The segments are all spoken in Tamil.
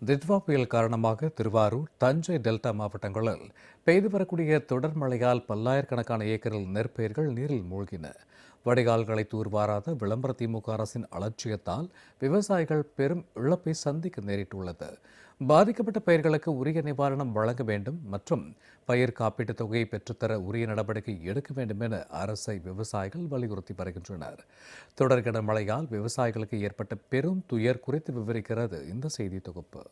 திட்வா புயல் காரணமாக திருவாரூர் தஞ்சை டெல்டா மாவட்டங்களில் பெய்து வரக்கூடிய தொடர் மழையால் பல்லாயிரக்கணக்கான ஏக்கரில் நெற்பயிர்கள் நீரில் மூழ்கின. வடிகால்களை தூர்வாராத விளம்பர திமுக அரசின் அலட்சியத்தால் விவசாயிகள் பெரும் இழப்பை சந்திக்க நேரிட்டுள்ளது. பாதிக்கப்பட்ட பயிர்களுக்கு உரிய நிவாரணம் வழங்க வேண்டும் மற்றும் பயிர் காப்பீட்டுத் தொகையை பெற்றுத்தர உரிய நடவடிக்கை எடுக்க வேண்டும் என அரசை விவசாயிகள் வலியுறுத்தி வருகின்றனர். தொடர்கிட மழையால் விவசாயிகளுக்கு ஏற்பட்ட பெரும் துயர் குறித்து விவரிக்கிறது இந்த செய்தி தொகுப்பு.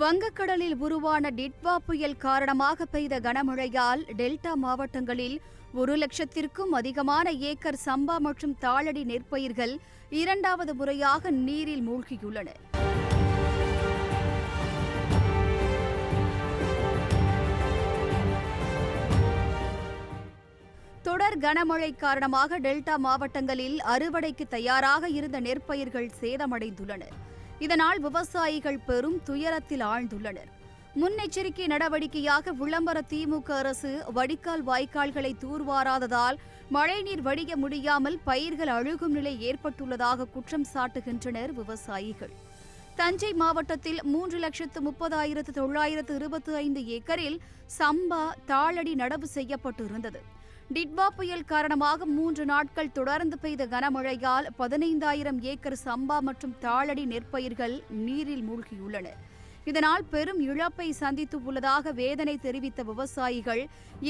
வங்கக்கடலில் உருவான டிட்வா புயல் காரணமாக பெய்த கனமழையால் டெல்டா மாவட்டங்களில் ஒரு லட்சத்திற்கும் அதிகமான ஏக்கர் சம்பா மற்றும் தாளடி நெற்பயிர்கள் இரண்டாவது முறையாக நீரில் மூழ்கியுள்ளன. தொடர் கனமழை காரணமாக டெல்டா மாவட்டங்களில் அறுவடைக்கு தயாராக இருந்த நெற்பயிர்கள் சேதமடைந்துள்ளன. இதனால் விவசாயிகள் பெரும் துயரத்தில் ஆழ்ந்துள்ளனர். முன்னெச்சரிக்கை நடவடிக்கையாக விளம்பர திமுக அரசு வடிகால் வாய்க்கால்களை தூர்வாராததால் மழைநீர் வடிய முடியாமல் பயிர்கள் அழுகும் நிலை ஏற்பட்டுள்ளதாக குற்றம் சாட்டுகின்றனர் விவசாயிகள். தஞ்சை மாவட்டத்தில் மூன்று லட்சத்து முப்பதாயிரத்து தொள்ளாயிரத்து இருபத்தி ஐந்து ஏக்கரில் சம்பா தாளடி நடவு செய்யப்பட்டிருந்தது. டிட்வா புயல் காரணமாக மூன்று நாட்கள் தொடர்ந்து பெய்த கனமழையால் பதினைந்தாயிரம் ஏக்கர் சம்பா மற்றும் தாளடி நெற்பயிர்கள் நீரில் மூழ்கியுள்ளன. இதனால் பெரும் இழப்பை சந்தித்து உள்ளதாக வேதனை தெரிவித்த விவசாயிகள்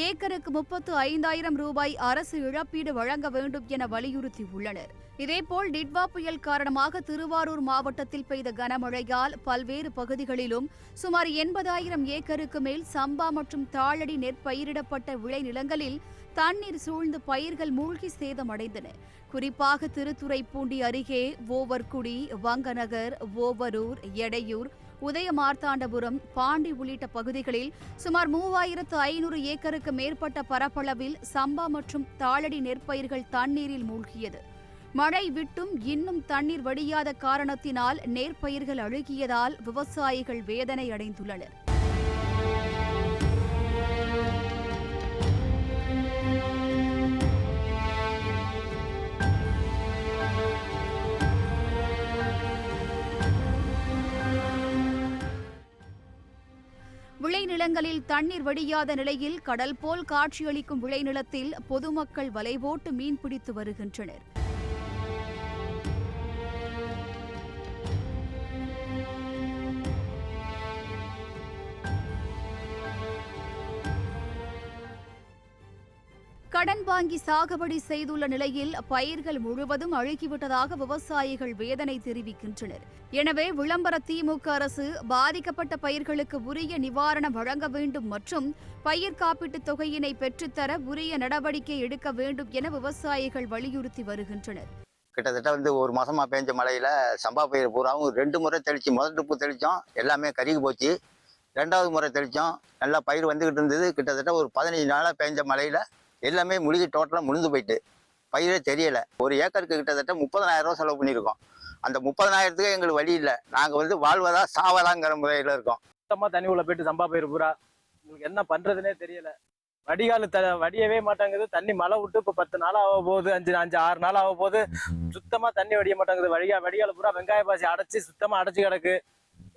ஏக்கருக்கு முப்பத்து ஐந்தாயிரம் ரூபாய் அரசு இழப்பீடு வழங்க வேண்டும் என வலியுறுத்தியுள்ளனர். இதேபோல் டிட்வா புயல் காரணமாக திருவாரூர் மாவட்டத்தில் பெய்த கனமழையால் பல்வேறு பகுதிகளிலும் சுமார் எண்பதாயிரம் ஏக்கருக்கு மேல் சம்பா மற்றும் தாளடி நெற்பயிரிடப்பட்ட விளைநிலங்களில் தண்ணீர் சூழ்ந்து பயிர்கள் மூழ்கி சேதமடைந்தன. குறிப்பாக திருத்துறைப்பூண்டி அருகே ஓவர்குடி வங்கநகர் ஓவரூர் எடையூர் உதயமார்த்தாண்டபுரம் பாண்டி உள்ளிட்ட பகுதிகளில் சுமார் மூவாயிரத்து ஐநூறு ஏக்கருக்கு மேற்பட்ட பரப்பளவில் சம்பா மற்றும் தாளடி நெற்பயிர்கள் தண்ணீரில் மூழ்கியது. மழை விட்டும் இன்னும் தண்ணீர் வடியாத காரணத்தினால் நெற்பயிர்கள் அழுகியதால் விவசாயிகள் வேதனை அடைந்துள்ளனர். விளைநிலங்களில் தண்ணீர் வடியாத நிலையில் கடல் போல் காட்சியளிக்கும் விளைநிலத்தில் பொதுமக்கள் வலைபோட்டு மீன்பிடித்து வருகின்றனர். கடன் வாங்கி சாகுபடி செய்துள்ள நிலையில் பயிர்கள் முழுவதும் அழுகிவிட்டதாக விவசாயிகள் வேதனை தெரிவிக்கின்றனர். எனவே விளம்பர திமுக அரசு பாதிக்கப்பட்ட பயிர்களுக்கு உரிய நிவாரணம் வழங்க வேண்டும் மற்றும் பயிர் காப்பீட்டுத் தொகையினை பெற்றுத்தர உரிய நடவடிக்கை எடுக்க வேண்டும் என விவசாயிகள் வலியுறுத்தி வருகின்றனர். கிட்டத்தட்ட வந்து ஒரு மாசமா பெஞ்ச மழையில சம்பா பயிர் பூராவும் ரெண்டு முறை தெளிச்சு முதல் ட்ரிப்பு தெளிச்சோம் எல்லாமே கருகி போச்சு. ரெண்டாவது முறை தெளிச்சோம் நல்லா பயிர் வந்துகிட்டு இருந்தது. கிட்டத்தட்ட ஒரு பதினஞ்சு நாளாக பெஞ்ச மழையில எல்லாமே முழுகி டோட்டலாக முழுந்து போயிட்டு. பயிரே தெரியலை. ஒரு ஏக்கருக்கு கிட்டத்தட்ட முப்பதனாயிரம் ரூபா செலவு பண்ணியிருக்கோம். அந்த முப்பதனாயிரத்துக்கு எங்களுக்கு வழி இல்லை. நாங்கள் வந்து வாழ்வதா சாவதாங்கிற முறையில் இருக்கோம். சுத்தமாக தண்ணி உள்ள போயிட்டு சம்பா பயிர் பூரா. உங்களுக்கு என்ன பண்ணுறதுனே தெரியல. வடிகால் த வடியவே மாட்டேங்குது. தண்ணி மழை விட்டு இப்போ பத்து நாள் ஆக போகுது அஞ்சு அஞ்சு ஆறு நாள் ஆக போகுது. சுத்தமாக தண்ணி வடிய மாட்டேங்குது. வடிகா வடிகால் பூரா வெங்காய பாசி அடைச்சி சுத்தமாக அடைச்சி கிடக்கு.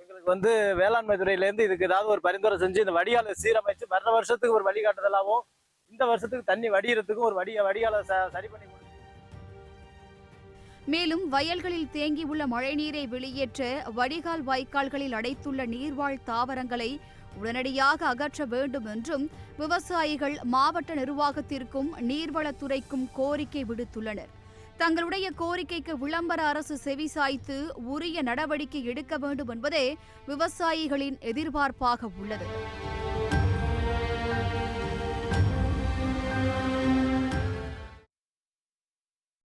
எங்களுக்கு வந்து வேளாண்மை துறையிலேருந்து இதுக்கு ஏதாவது ஒரு பரிந்துரை செஞ்சு இந்த வடிகாலை சீரமைச்சு வர வருஷத்துக்கு ஒரு வழிகாட்டுதலாகவும் இந்த வருஷத்துக்கு தண்ணி வடிகிறதுக்கும் ஒரு வடிய வடிகால சரி பண்ணி மேலும் வயல்களில் தேங்கியுள்ள மழைநீரை வெளியேற்ற வடிகால் வாய்க்கால்களில் அடைத்துள்ள நீர்வாழ் தாவரங்களை உடனடியாக அகற்ற வேண்டும் என்றும் விவசாயிகள் மாவட்ட நிர்வாகத்திற்கும் நீர்வளத்துறைக்கும் கோரிக்கை விடுத்துள்ளனர். தங்களுடைய கோரிக்கைக்கு விளம்பர அரசு செவி சாய்த்து உரிய நடவடிக்கை எடுக்க வேண்டும் என்பதே விவசாயிகளின் எதிர்பார்ப்பாக உள்ளது.